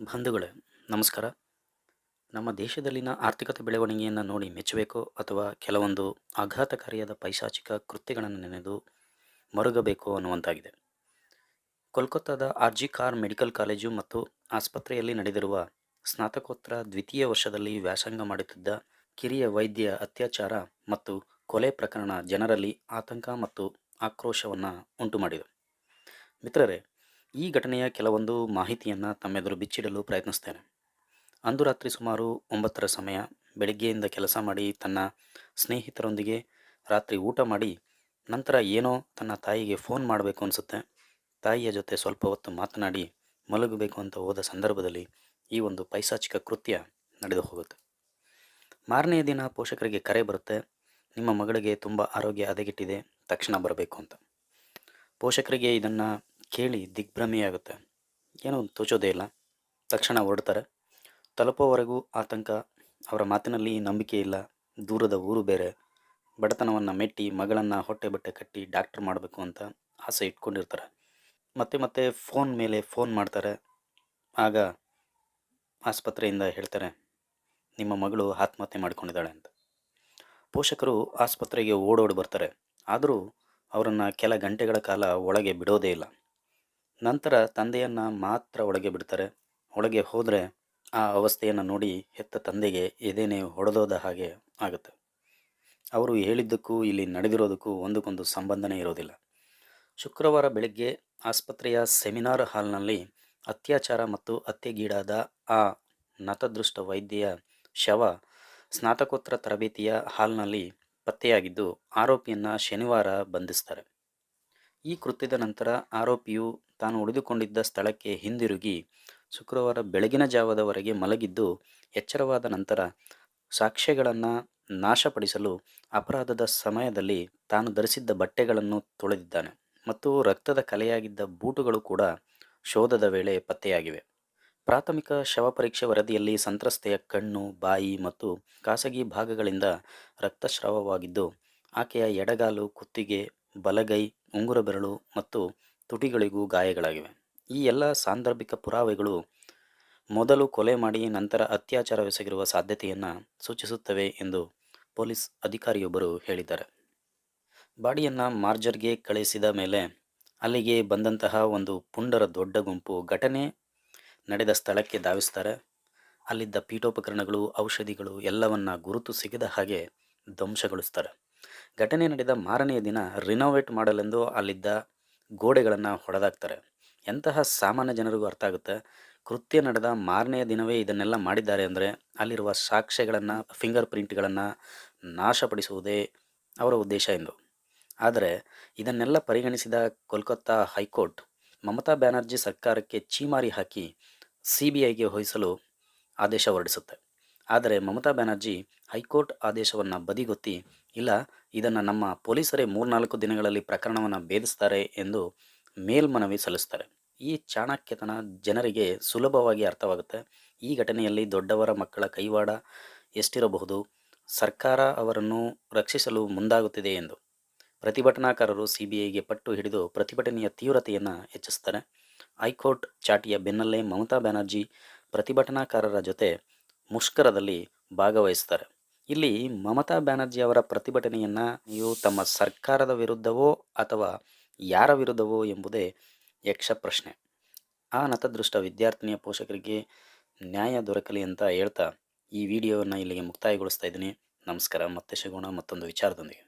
ಬಂಧುಗಳೇ, ನಮಸ್ಕಾರ. ನಮ್ಮ ದೇಶದಲ್ಲಿನ ಆರ್ಥಿಕತೆ ಬೆಳವಣಿಗೆಯನ್ನು ನೋಡಿ ಮೆಚ್ಚಬೇಕೋ ಅಥವಾ ಕೆಲವೊಂದು ಆಘಾತಕಾರಿಯಾದ ಪೈಶಾಚಿಕ ಕೃತ್ಯಗಳನ್ನು ನೆನೆದು ಮರುಗಬೇಕೋ ಅನ್ನುವಂತಾಗಿದೆ. ಕೋಲ್ಕತ್ತಾದ ಆರ್ಜಿ ಕಾರ್ ಮೆಡಿಕಲ್ ಕಾಲೇಜು ಮತ್ತು ಆಸ್ಪತ್ರೆಯಲ್ಲಿ ನಡೆದಿರುವ ಸ್ನಾತಕೋತ್ತರ ದ್ವಿತೀಯ ವರ್ಷದಲ್ಲಿ ವ್ಯಾಸಂಗ ಮಾಡುತ್ತಿದ್ದ ಕಿರಿಯ ವೈದ್ಯ ಅತ್ಯಾಚಾರ ಮತ್ತು ಕೊಲೆ ಪ್ರಕರಣ ಜನರಲ್ಲಿ ಆತಂಕ ಮತ್ತು ಆಕ್ರೋಶವನ್ನು ಉಂಟುಮಾಡಿದೆ. ಮಿತ್ರರೇ ಈ ಘಟನೆಯ ಕೆಲವೊಂದು ಮಾಹಿತಿಯನ್ನು ತಮ್ಮೆದುರು ಬಿಚ್ಚಿಡಲು ಪ್ರಯತ್ನಿಸ್ತೇನೆ. ಅಂದು ರಾತ್ರಿ ಸುಮಾರು ಒಂಬತ್ತರ ಸಮಯ ಬೆಳಗ್ಗೆಯಿಂದ ಕೆಲಸ ಮಾಡಿ ತನ್ನ ಸ್ನೇಹಿತರೊಂದಿಗೆ ರಾತ್ರಿ ಊಟ ಮಾಡಿ ನಂತರ ಏನೋ ತನ್ನ ತಾಯಿಗೆ ಫೋನ್ ಮಾಡಬೇಕು ಅನಿಸುತ್ತೆ. ತಾಯಿಯ ಜೊತೆ ಸ್ವಲ್ಪ ಹೊತ್ತು ಮಾತನಾಡಿ ಮಲಗಬೇಕು ಅಂತ ಹೋದ ಸಂದರ್ಭದಲ್ಲಿ ಈ ಒಂದು ಪೈಸಾಚಿಕ ಕೃತ್ಯ ನಡೆದು ಹೋಗುತ್ತೆ. ಮಾರನೆಯ ದಿನ ಪೋಷಕರಿಗೆ ಕರೆ ಬರುತ್ತೆ. ನಿಮ್ಮ ಮಗಳಿಗೆ ತುಂಬ ಆರೋಗ್ಯ ಹದಗೆಟ್ಟಿದೆ. ತಕ್ಷಣ ಬರಬೇಕು ಅಂತ. ಪೋಷಕರಿಗೆ ಇದನ್ನು ಕೇಳಿ ದಿಗ್ಭ್ರಮೆಯಾಗುತ್ತೆ. ಏನೋ ತೋಚೋದೇ ಇಲ್ಲ. ತಕ್ಷಣ ಹೊರಡ್ತಾರೆ. ತಲುಪೋವರೆಗೂ ಆತಂಕ, ಅವರ ಮಾತಿನಲ್ಲಿ ನಂಬಿಕೆ ಇಲ್ಲ. ದೂರದ ಊರು ಬೇರೆ. ಬಡತನವನ್ನು ಮೆಟ್ಟಿ, ಮಗಳನ್ನು ಹೊಟ್ಟೆ ಬಟ್ಟೆ ಕಟ್ಟಿ ಡಾಕ್ಟರ್ ಮಾಡಬೇಕು ಅಂತ ಆಸೆ ಇಟ್ಕೊಂಡಿರ್ತಾರೆ. ಮತ್ತೆ ಮತ್ತೆ ಫೋನ್ ಮೇಲೆ ಫೋನ್ ಮಾಡ್ತಾರೆ. ಆಗ ಆಸ್ಪತ್ರೆಯಿಂದ ಹೇಳ್ತಾರೆ, ನಿಮ್ಮ ಮಗಳು ಆತ್ಮಹತ್ಯೆ ಮಾಡಿಕೊಂಡಿದ್ದಾಳೆ ಅಂತ. ಪೋಷಕರು ಆಸ್ಪತ್ರೆಗೆ ಓಡೋಡಿ ಬರ್ತಾರೆ. ಆದರೂ ಅವರನ್ನು ಕೆಲ ಗಂಟೆಗಳ ಕಾಲ ಒಳಗೆ ಬಿಡೋದೇ ಇಲ್ಲ. ನಂತರ ತಂದೆಯನ್ನು ಮಾತ್ರ ಒಳಗೆ ಬಿಡ್ತಾರೆ. ಒಳಗೆ ಹೋದರೆ ಆ ಅವಸ್ಥೆಯನ್ನು ನೋಡಿ ಹೆತ್ತ ತಂದೆಗೆ ಎದೆನೆ ಹೊಡೆದೋದ ಹಾಗೆ ಆಗುತ್ತೆ. ಅವರು ಹೇಳಿದ್ದಕ್ಕೂ ಇಲ್ಲಿ ನಡೆದಿರೋದಕ್ಕೂ ಒಂದಕ್ಕೊಂದು ಸಂಬಂಧನೇ ಇರೋದಿಲ್ಲ. ಶುಕ್ರವಾರ ಬೆಳಗ್ಗೆ ಆಸ್ಪತ್ರೆಯ ಸೆಮಿನಾರ್ ಹಾಲ್ನಲ್ಲಿ ಅತ್ಯಾಚಾರ ಮತ್ತು ಹತ್ಯೆಗೀಡಾದ ಆ ನತದೃಷ್ಟ ವೈದ್ಯೆಯ ಶವ ಸ್ನಾತಕೋತ್ತರ ತರಬೇತಿಯ ಹಾಲ್ನಲ್ಲಿ ಪತ್ತೆಯಾಗಿದ್ದು, ಆರೋಪಿಯನ್ನು ಶನಿವಾರ ಬಂಧಿಸ್ತಾರೆ. ಈ ಕೃತ್ಯದ ನಂತರ ಆರೋಪಿಯು ತಾನು ಉಳಿದುಕೊಂಡಿದ್ದ ಸ್ಥಳಕ್ಕೆ ಹಿಂದಿರುಗಿ ಶುಕ್ರವಾರ ಬೆಳಗಿನ ಜಾವದವರೆಗೆ ಮಲಗಿದ್ದು, ಎಚ್ಚರವಾದ ನಂತರ ಸಾಕ್ಷ್ಯಗಳನ್ನು ನಾಶಪಡಿಸಲು ಅಪರಾಧದ ಸಮಯದಲ್ಲಿ ತಾನು ಧರಿಸಿದ್ದ ಬಟ್ಟೆಗಳನ್ನು ತೊಳೆದಿದ್ದಾನೆ ಮತ್ತು ರಕ್ತದ ಕಲೆಯಾಗಿದ್ದ ಬೂಟುಗಳು ಕೂಡ ಶೋಧದ ವೇಳೆ ಪತ್ತೆಯಾಗಿವೆ. ಪ್ರಾಥಮಿಕ ಶವ ಪರೀಕ್ಷೆ ವರದಿಯಲ್ಲಿ ಸಂತ್ರಸ್ತೆಯ ಕಣ್ಣು, ಬಾಯಿ ಮತ್ತು ಖಾಸಗಿ ಭಾಗಗಳಿಂದ ರಕ್ತಸ್ರಾವವಾಗಿದ್ದು, ಆಕೆಯ ಎಡಗಾಲು, ಕುತ್ತಿಗೆ, ಬಲಗೈ, ಉಂಗುರ ಬೆರಳು ಮತ್ತು ತುಟಿಗಳಿಗೂ ಗಾಯಗಳಾಗಿವೆ. ಈ ಎಲ್ಲ ಸಾಂದರ್ಭಿಕ ಪುರಾವೆಗಳು ಮೊದಲು ಕೊಲೆ ಮಾಡಿ ನಂತರ ಅತ್ಯಾಚಾರವೆಸಗಿರುವ ಸಾಧ್ಯತೆಯನ್ನು ಸೂಚಿಸುತ್ತವೆ ಎಂದು ಪೊಲೀಸ್ ಅಧಿಕಾರಿಯೊಬ್ಬರು ಹೇಳಿದ್ದಾರೆ. ಬಾಡಿಯನ್ನು ಮಾರ್ಜರ್ಗೆ ಕಳಿಸಿದ ಮೇಲೆ ಅಲ್ಲಿಗೆ ಬಂದಂತಹ ಒಂದು ಪುಂಡರ ದೊಡ್ಡ ಗುಂಪು ಘಟನೆ ನಡೆದ ಸ್ಥಳಕ್ಕೆ ಧಾವಿಸ್ತಾರೆ. ಅಲ್ಲಿದ್ದ ಪೀಠೋಪಕರಣಗಳು, ಔಷಧಿಗಳು ಎಲ್ಲವನ್ನ ಗುರುತು ಸಿಗದ ಹಾಗೆ ಧ್ವಂಸಗೊಳಿಸ್ತಾರೆ. ಘಟನೆ ನಡೆದ ಮಾರನೆಯ ದಿನ ರಿನೋವೇಟ್ ಮಾಡಲೆಂದು ಅಲ್ಲಿದ್ದ ಗೋಡೆಗಳನ್ನು ಹೊಡೆದಾಕ್ತಾರೆ. ಎಂತಹ ಸಾಮಾನ್ಯ ಜನರಿಗೂ ಅರ್ಥ ಆಗುತ್ತೆ. ಕೃತ್ಯ ನಡೆದ ಮಾರನೆಯ ದಿನವೇ ಇದನ್ನೆಲ್ಲ ಮಾಡಿದ್ದಾರೆ ಅಂದರೆ ಅಲ್ಲಿರುವ ಸಾಕ್ಷ್ಯಗಳನ್ನು, ಫಿಂಗರ್ ಪ್ರಿಂಟ್ಗಳನ್ನು ನಾಶಪಡಿಸುವುದೇ ಅವರ ಉದ್ದೇಶ ಎಂದು. ಆದರೆ ಇದನ್ನೆಲ್ಲ ಪರಿಗಣಿಸಿದ ಕೋಲ್ಕತ್ತಾ ಹೈಕೋರ್ಟ್ ಮಮತಾ ಬ್ಯಾನರ್ಜಿ ಸರ್ಕಾರಕ್ಕೆ ಚೀಮಾರಿ ಹಾಕಿ ಸಿ ಬಿ ಐಗೆ ವಹಿಸಲು ಆದೇಶ ಹೊರಡಿಸುತ್ತೆ. ಆದರೆ ಮಮತಾ ಬ್ಯಾನರ್ಜಿ ಹೈಕೋರ್ಟ್ ಆದೇಶವನ್ನು ಬದಿಗೊತ್ತಿ, ಇಲ್ಲ, ಇದನ್ನು ನಮ್ಮ ಪೊಲೀಸರೇ ಮೂರ್ನಾಲ್ಕು ದಿನಗಳಲ್ಲಿ ಪ್ರಕರಣವನ್ನು ಭೇದಿಸ್ತಾರೆ ಎಂದು ಮೇಲ್ಮನವಿ ಸಲ್ಲಿಸ್ತಾರೆ. ಈ ಚಾಣಕ್ಯತನ ಜನರಿಗೆ ಸುಲಭವಾಗಿ ಅರ್ಥವಾಗುತ್ತೆ. ಈ ಘಟನೆಯಲ್ಲಿ ದೊಡ್ಡವರ ಮಕ್ಕಳ ಕೈವಾಡ ಎಷ್ಟಿರಬಹುದು? ಸರ್ಕಾರ ಅವರನ್ನು ರಕ್ಷಿಸಲು ಮುಂದಾಗುತ್ತಿದೆ ಎಂದು. ಪ್ರತಿಭಟನಾಕಾರರು ಸಿ ಬಿ ಐಗೆ ಪಟ್ಟು ಹಿಡಿದು ಪ್ರತಿಭಟನೆಯ ತೀವ್ರತೆಯನ್ನು ಹೆಚ್ಚಿಸ್ತಾರೆ. ಹೈಕೋರ್ಟ್ ಚಾಟಿಯ ಬೆನ್ನಲ್ಲೇ ಮಮತಾ ಬ್ಯಾನರ್ಜಿ ಪ್ರತಿಭಟನಾಕಾರರ ಜೊತೆ ಮುಷ್ಕರದಲ್ಲಿ ಭಾಗವಹಿಸ್ತಾರೆ. ಇಲ್ಲಿ ಮಮತಾ ಬ್ಯಾನರ್ಜಿ ಅವರ ಪ್ರತಿಭಟನೆಯನ್ನು ನೀವು ತಮ್ಮ ಸರ್ಕಾರದ ವಿರುದ್ಧವೋ ಅಥವಾ ಯಾರ ವಿರುದ್ಧವೋ ಎಂಬುದೇ ಯಕ್ಷ ಪ್ರಶ್ನೆ. ಆ ನತದೃಷ್ಟ ವಿದ್ಯಾರ್ಥಿನಿಯ ಪೋಷಕರಿಗೆ ನ್ಯಾಯ ದೊರಕಲಿ ಅಂತ ಹೇಳ್ತಾ ಈ ವಿಡಿಯೋವನ್ನು ಇಲ್ಲಿಗೆ ಮುಕ್ತಾಯಗೊಳಿಸ್ತಾ ಇದ್ದೀನಿ. ನಮಸ್ಕಾರ, ಮತ್ತೆ ಸಿಗೋಣ ಮತ್ತೊಂದು ವಿಚಾರದೊಂದಿಗೆ.